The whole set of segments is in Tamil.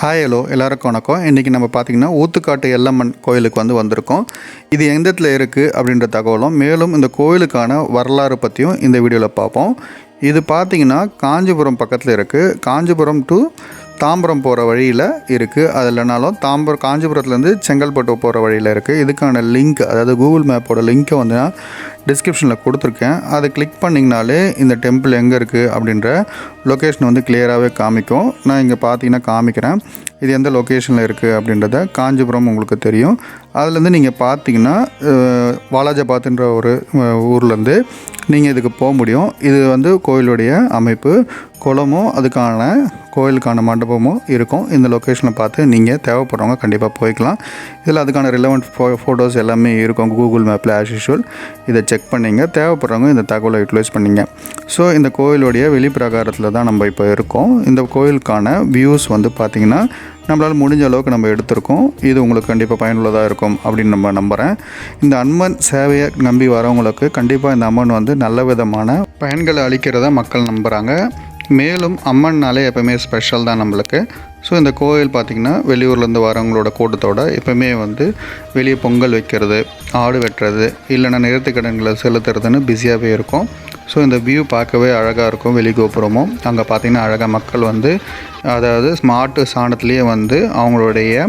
ஹாய் ஹலோ எல்லாருக்கும் வணக்கம். இன்றைக்கி நம்ம பார்த்திங்கன்னா ஊத்துக்காட்டு எல்லம்மன் கோயிலுக்கு வந்து வந்திருக்கோம். இது எந்த இடத்துல இருக்குது அப்படின்ற தகவலும் மேலும் இந்த கோயிலுக்கான வரலாறு பற்றியும் இந்த வீடியோவில் பார்ப்போம். இது பார்த்திங்கன்னா காஞ்சிபுரம் பக்கத்தில் இருக்குது காஞ்சிபுரம் டு தாம்பரம் போகிற வழியில் இருக்குது அது இல்லைனாலும் தாம்பரம் காஞ்சிபுரத்துலேருந்து செங்கல்பட்டு போகிற வழியில் இருக்குது இதுக்கான லிங்க் அதாவது கூகுள் மேப்போட லிங்க்கை வந்து டிஸ்கிரிப்ஷனில் கொடுத்துருக்கேன். அதை கிளிக் பண்ணிங்கனாலே இந்த டெம்பிள் எங்கே இருக்குது அப்படின்ற லொக்கேஷன் வந்து கிளியராகவே காமிக்கும். நான் இங்கே பார்த்தீங்கன்னா காமிக்கிறேன். இது எந்த லொக்கேஷனில் இருக்குது அப்படின்றத காஞ்சிபுரம் உங்களுக்கு தெரியும். அதுலேருந்து நீங்கள் பார்த்தீங்கன்னா வாலாஜபாத்ன்ற ஒரு ஊர்லேருந்து நீங்கள் இதுக்கு போக முடியும். இது வந்து கோயிலுடைய அமைப்பு. குளமும் அதுக்கான கோயிலுக்கான மண்டபமும் இருக்கும். இந்த லொக்கேஷனை பார்த்து நீங்கள் தேவைப்படுறவங்க கண்டிப்பாக போய்க்கலாம். இதில் அதுக்கான ரிலவெண்ட் ஃபோ ஃபோட்டோஸ் எல்லாமே இருக்கும். கூகுள் மேப்பில் ஆஸ் யூஷுவல் இதை செக் பண்ணிங்க. தேவைப்படுறவங்க இந்த தகவலை யூட்டிலைஸ் பண்ணிங்க. ஸோ இந்த கோயிலுடைய வெளிப்பிரகாரத்தில் தான் நம்ம இப்போ இருக்கோம். இந்த கோயிலுக்கான வியூஸ் வந்து பார்த்திங்கன்னா நம்மளால் முடிஞ்ச அளவுக்கு நம்ம எடுத்திருக்கோம். இது உங்களுக்கு கண்டிப்பாக பயனுள்ளதாக இருக்கும் அப்படின்னு நம்ம நம்புகிறேன் இந்த அம்மன் சேவையை நம்பி வரவங்களுக்கு கண்டிப்பாக இந்த அம்மன் வந்து நல்ல விதமான பயன்களை அளிக்கிறதா மக்கள் நம்புகிறாங்க மேலும் அம்மன்னாலே எப்போவுமே ஸ்பெஷல் தான் நம்மளுக்கு. ஸோ இந்த கோயில் பார்த்திங்கன்னா வெளியூர்லேருந்து வரவங்களோட கூட்டத்தோட எப்போவுமே வந்து வெளியே பொங்கல் வைக்கிறது ஆடு வெட்டுறது இல்லைன்னா நிறுத்துக்கடன்களை செலுத்துறதுன்னு பிஸியாகவே இருக்கும். ஸோ இந்த வியூ பார்க்கவே அழகாக இருக்கும் வெளி கோபுரமும் அங்கே பார்த்திங்கன்னா அழகாக மக்கள் வந்து அதாவது ஸ்மார்ட் சாணத்துலேயே வந்து அவங்களுடைய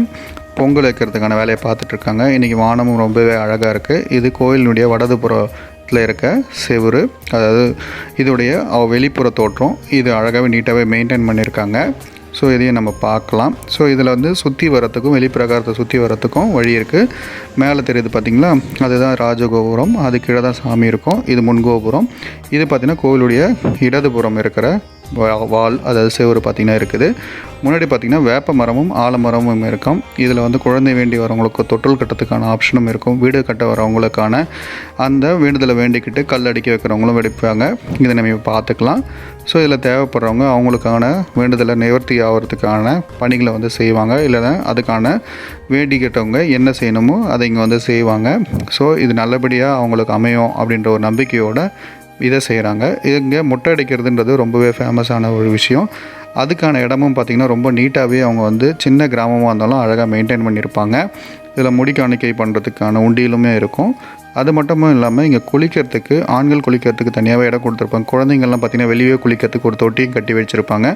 பொங்கல் வைக்கிறதுக்கான வேலையை பார்த்துட்ருக்காங்க இன்றைக்கி வானமும் ரொம்பவே அழகாக இருக்குது இது கோயிலினுடைய வடதுபுறத்தில் இருக்க செவுரு அதாவது இதோடைய வெளிப்புற தோற்றம். இது அழகாகவே நீட்டாகவே மெயின்டைன் பண்ணியிருக்காங்க. ஸோ இதையும் நம்ம பார்க்கலாம். ஸோ இதில் வந்து சுற்றி வரத்துக்கும் வெளிப்பிரகாரத்தை சுற்றி வரத்துக்கும் வழி இருக்குது மேலே தெரியுது பார்த்தீங்களா அதுதான் ராஜகோபுரம். அது கீழே தான் சாமி இருக்கும். இது முன்கோபுரம். இது பார்த்திங்கன்னா கோவிலுடைய இடதுபுறம் இருக்கிற வால் அதாவது செவுரு பார்த்திங்கன்னா இருக்குது. முன்னாடி பார்த்திங்கன்னா வேப்ப மரமும் ஆலமரமும் இருக்கும். இதில் வந்து குழந்தை வேண்டி வரவங்களுக்கு தொட்டில் கட்டத்துக்கான ஆப்ஷனும் இருக்கும். வீடு கட்ட வரவங்களுக்கான அந்த வேண்டுதலை வேண்டிக்கிட்டு கல் அடிக்க வைக்கிறவங்களும் வெடிப்பாங்க. இதை நம்ம பார்த்துக்கலாம். ஸோ இதில் தேவைப்படுறவங்க அவங்களுக்கான வேண்டுதலை நிவர்த்தி ஆகிறதுக்கான பணிகளை வந்து செய்வாங்க. இல்லைன்னா அதுக்கான வேண்டிக்கிட்டவங்க என்ன செய்யணுமோ அதை இங்கே வந்து செய்வாங்க. ஸோ இது நல்லபடியாக அவங்களுக்கு அமையும் அப்படின்ற ஒரு நம்பிக்கையோடு இதை செய்கிறாங்க. இங்கே மொட்டை அடிக்கிறதுன்றது ரொம்பவே ஃபேமஸான ஒரு விஷயம். அதுக்கான இடமும் பார்த்திங்கன்னா ரொம்ப நீட்டாகவே அவங்க வந்து சின்ன கிராமமாக இருந்தாலும் அழகாக மெயின்டைன் பண்ணியிருப்பாங்க. இதில் முடி காணிக்கை பண்ணுறதுக்கான உண்டியலுமே இருக்கும். அது மட்டும் இல்லாமல் இங்கே குளிக்கிறதுக்கு ஆண்கள் குளிக்கிறதுக்கு தனியாகவே இடம் கொடுத்துருப்பாங்க. குழந்தைங்கள்லாம் பார்த்திங்கன்னா வெளியே குளிக்கிறதுக்கு ஒரு தொட்டியும் கட்டி வச்சுருப்பாங்க.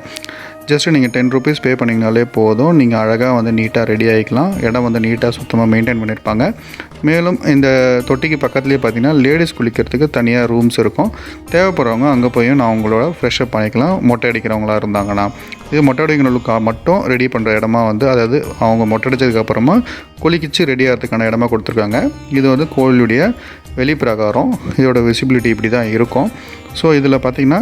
ஜஸ்ட்டு நீங்கள் டென் ருபீஸ் பே பண்ணிங்கனாலே போதும். நீங்கள் அழகாக வந்து நீட்டாக ரெடி ஆகிக்கலாம் இடம் வந்து நீட்டாக சுத்தமாக மெயின்டைன் பண்ணியிருப்பாங்க. மேலும் இந்த தொட்டிக்கு பக்கத்துலேயே பார்த்தீங்கன்னா லேடிஸ் குளிக்கிறதுக்கு தனியாக ரூம்ஸ் இருக்கும். தேவைப்படுறவங்க அங்கே போய் நான் அவங்களோட ஃப்ரெஷ்அப் பண்ணிக்கலாம். மொட்டை அடிக்கிறவங்களா இருந்தாங்கன்னா. இது மொட்டை அடிக்கிறவங்களுக்காக மட்டும் ரெடி பண்ணுற இடமா வந்து அதாவது அவங்க மொட்டை அடித்ததுக்கப்புறமா குளிக்கிச்சு ரெடி ஆகிறதுக்கான இடமா கொடுத்துருக்காங்க. இது வந்து வெளிப்பிரகாரம் இதோட விசிபிலிட்டி இப்படி தான் இருக்கும். ஸோ இதில் பார்த்திங்கன்னா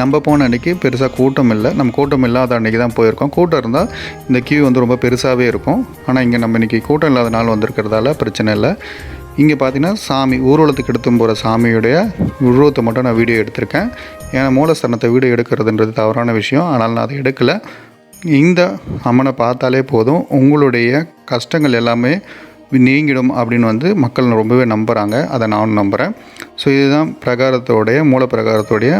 நம்ம போன அன்றைக்கி பெருசாக கூட்டம் இல்லை. நம்ம கூட்டம் இல்லாத அன்றைக்கி தான் போயிருக்கோம். கூட்டம் இருந்தால் இந்த கியூ வந்து ரொம்ப பெருசாகவே இருக்கும். ஆனால் இங்கே நம்ம இன்றைக்கி கூட்டம் இல்லாத நாள் வந்திருக்கிறதால பிரச்சனை இல்லை. இங்கே பார்த்தீங்கன்னா சாமி ஊர்வலத்துக்கு எடுத்து போகிற சாமியுடைய உருவத்தை மட்டும் நான் வீடியோ எடுத்திருக்கேன். ஏன்னா மூலஸ்தானத்தை வீடியோ எடுக்கிறதுன்றது தவறான விஷயம். ஆனால் நான் அதை எடுக்கலை. இந்த அம்மனை பார்த்தாலே போதும். உங்களுடைய கஷ்டங்கள் எல்லாமே நீங்கிடும் அப்படின்னு வந்து மக்கள் ரொம்பவே நம்புகிறாங்க அதை நானும் நம்புகிறேன் ஸோ இதுதான் பிரகாரத்தோடைய மூல பிரகாரத்தோடைய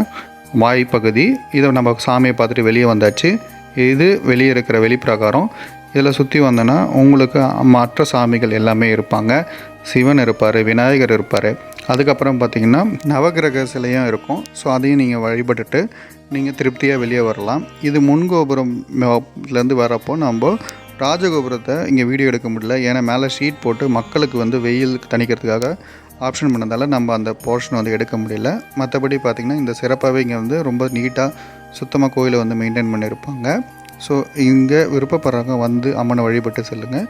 வாய்ப்பகுதி. இதை நம்ம சாமியை பார்த்துட்டு வெளியே வந்தாச்சு. இது வெளியே இருக்கிற வெளிப்பிரகாரம். இதில் சுற்றி வந்தோன்னா உங்களுக்கு மற்ற சாமிகள் எல்லாமே இருப்பாங்க. சிவன் இருப்பார் விநாயகர் இருப்பார். அதுக்கப்புறம் பார்த்திங்கன்னா நவகிரக சிலையும் இருக்கும். ஸோ அதையும் நீங்கள் வழிபட்டுட்டு நீங்கள் திருப்தியாக வெளியே வரலாம். இது முன்கோபுரம்லேருந்து வரப்போ நம்ம ராஜகோபுரத்தை இங்கே வீடியோ எடுக்க முடியல. ஏன்னா மேலே ஷீட் போட்டு மக்களுக்கு வந்து வெயில் தணிக்கிறதுக்காக ஆப்ஷன் பண்ணதால் நம்ம அந்த போர்ஷன் வந்து எடுக்க முடியல. மற்றபடி பார்த்திங்கன்னா இந்த சிறப்பாகவே இங்கே வந்து ரொம்ப நீட்டாக சுத்தமாக கோயிலை வந்து மெயின்டைன் பண்ணியிருப்பாங்க ஸோ இங்கே விருப்பப்படுறவங்க வந்து அம்மனை வழிபட்டு செல்லுங்கள்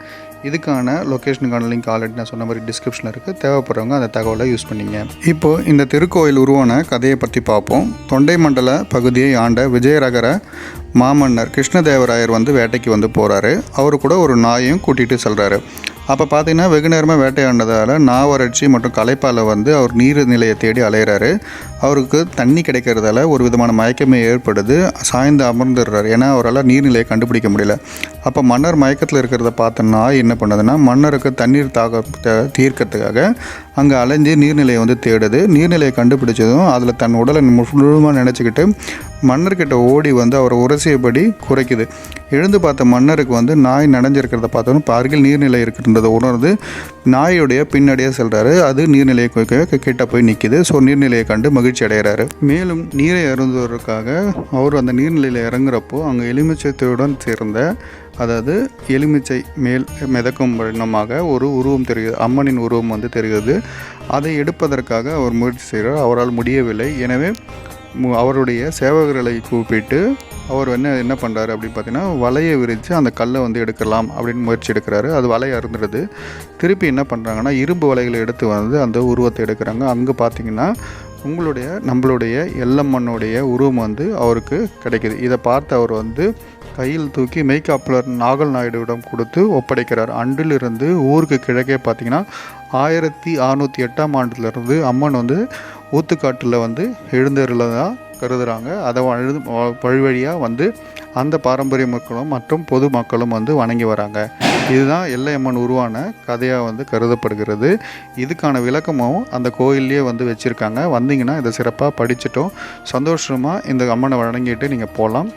இதுக்கான லொக்கேஷனுக்கான லிங்க் ஆல்ரெடி நான் சொன்ன மாதிரி டிஸ்கிரிப்ஷனில் இருக்குது தேவைப்படுறவங்க அந்த தகவலை யூஸ் பண்ணிங்க. இப்போது இந்த திருக்கோயில் உருவான கதையை பற்றி பார்ப்போம். தொண்டை மண்டல பகுதியை ஆண்ட விஜயரகர மாமன்னர் கிருஷ்ணதேவராயர் வந்து வேட்டைக்கு வந்து போகிறாரு அவர் கூட ஒரு நாயையும் கூட்டிகிட்டு செல்கிறாரு அப்போ பார்த்தீங்கன்னா வெகு நேரமாக வேட்டையாண்டதால் நாவறட்சி மற்றும் களைப்பால் வந்து அவர் நீர் நிலையை தேடி அலையிறாரு. அவருக்கு தண்ணி கிடைக்கிறதால ஒரு விதமான மயக்கமே ஏற்படுது. சாய்ந்து அமர்ந்துடுறாரு. ஏன்னா அவரால் நீர்நிலையை கண்டுபிடிக்க முடியல. அப்போ மன்னர் மயக்கத்தில் இருக்கிறத பார்த்த நாய் என்ன பண்ணுதுன்னா மன்னருக்கு தண்ணீர் தாகத்தை தீர்க்கறதுக்காக அங்கே அலைஞ்சு நீர்நிலையை வந்து தேடுது. நீர்நிலையை கண்டுபிடிச்சதும் அதில் தன் உடலை முழுமாக நினச்சிக்கிட்டு மன்னர்கிட்ட ஓடி வந்து அவர் உரசியபடி குறைக்குது. எழுந்து பார்த்த மன்னருக்கு வந்து நாய் நனைஞ்சிருக்கிறத பார்த்தோன்னு அருகில் நீர்நிலை இருக்கின்றதை உணர்ந்து நாயுடைய பின்னாடியே செல்கிறாரு அது நீர்நிலையை குறைக்க கிட்ட போய் நிற்கிது ஸோ நீர்நிலையை கண்டு மகிழ்ச்சி அடைகிறாரு. மேலும் நீரை அருந்துவதற்காக அவர் அந்த நீர்நிலையில் இறங்குறப்போ அங்கே எலுமிச்சத்துடன் சேர்ந்த அதாவது எலுமிச்சை மேல் மிதக்கும் வண்ணமாக ஒரு உருவம் தெரிகிறது அம்மனின் உருவம் வந்து தெரிகிறது. அதை எடுப்பதற்காக அவர் முயற்சி செய்கிறார். அவரால் முடியவில்லை. எனவே மு- அவருடைய சேவகர்களை கூப்பிட்டு அவர் என்ன என்ன பண்ணுறாரு அப்படின்னு பார்த்தீங்கன்னா வலையை விரித்து அந்த கல்லை வந்து எடுக்கலாம் அப்படின்னு முயற்சி எடுக்கிறாரு. அது வலையை அருந்துடுது திருப்பி என்ன பண்ணுறாங்கன்னா இரும்பு வலைகளை எடுத்து வந்து அந்த உருவத்தை எடுக்கிறாங்க. அங்கே பார்த்தீங்கன்னா உங்களுடைய நம்மளுடைய எல்லம்மனுடைய உருவம் வந்து அவருக்கு கிடைக்குது. இதை பார்த்து அவர் வந்து கையில் தூக்கி மெய்காப்புலர் நாகல் நாயுடுவிடம் கொடுத்து ஒப்படைக்கிறார். அன்றிலிருந்து ஊருக்கு கிழக்கே பார்த்தீங்கன்னா ஆயிரத்தி அறநூற்றி எட்டாம் ஆண்டுலேருந்து அம்மன் வந்து ஊத்துக்காட்டில் வந்து எழுந்தருளதாக கருதுகிறாங்க அதை வழி வழி வழியாக வந்து அந்த பாரம்பரிய மக்களும் மற்றும் பொது மக்களும் வந்து வணங்கி வராங்க. இதுதான் எல்லையம்மன் உருவான கதையாக வந்து கருதப்படுகிறது. இதுக்கான விளக்கமும் அந்த கோயில்லையே வந்து வச்சுருக்காங்க. வந்தீங்கன்னா இதை சிறப்பாக படிச்சுட்டோம். சந்தோஷமாக இந்த அம்மனை வணங்கிட்டு நீங்கள் போகலாம்